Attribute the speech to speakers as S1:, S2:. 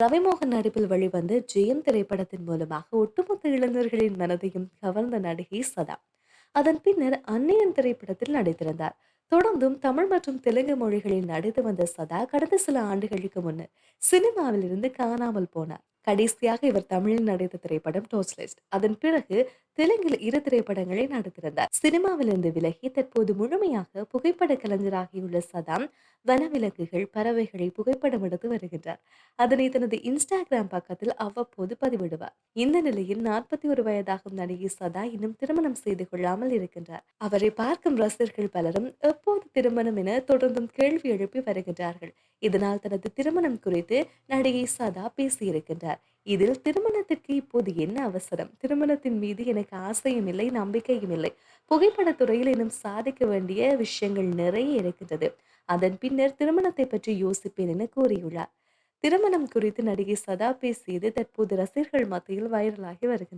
S1: ரவிமோகன் நடிப்பில் வெளிவந்த ஜெயம் திரைப்படத்தின் மூலமாக ஒட்டுமொத்த இளைஞர்களின் மனதையும் கவர்ந்த நடிகை சதா. அதன் பின்னர் அந்நியன் திரைப்படத்தில் நடித்திருந்தார். தொடர்ந்தும் தமிழ் மற்றும் தெலுங்கு மொழிகளில் நடித்து வந்த சதா கடந்த சில ஆண்டுகளுக்கு முன்னர் சினிமாவில் இருந்து காணாமல் போனார். கடைசியாக இவர் தமிழில் நடித்த திரைப்படம் டோஸ்லிஸ்ட் அதன் பிறகு தெலுங்கில் இரு திரைப்படங்களை நடித்திருந்தார். சினிமாவிலிருந்து விலகி தற்போது முழுமையாக புகைப்பட கலைஞராகியுள்ள சதாம் வனவிலங்குகள் பறவைகளை புகைப்படம் எடுத்து வருகின்றார். அதனை தனது இன்ஸ்டாகிராம் பக்கத்தில் அவ்வப்போது பதிவிடுவார். இந்த நிலையில் நாற்பத்தி ஒரு வயதாகும் நடிகை சதா இன்னும் திருமணம் செய்து கொள்ளாமல் இருக்கின்றார். அவரை பார்க்கும் ரசிகர்கள் பலரும் எப்போது திருமணம் என தொடர்ந்தும் கேள்வி எழுப்பி வருகின்றார்கள். இதனால் தனது திருமணம் குறித்து நடிகை சதா பேசியிருக்கின்றார். இதில் திருமணத்திற்கு இப்போது என்ன அவசரம்? திருமணத்தின் மீது எனக்கு ஆசையும் இல்லை நம்பிக்கையும் இல்லை. புகைப்படத்துறையில் இன்னும் சாதிக்க வேண்டிய விஷயங்கள் நிறைய இருக்கின்றது. அதன் பின்னர் திருமணத்தை பற்றி யோசிப்பேன் என கூறியுள்ளார். திருமணம் குறித்து நடிகை சதா பேசியது தற்போது ரசிகர்கள் மத்தியில் வைரலாகி வருகின்றது.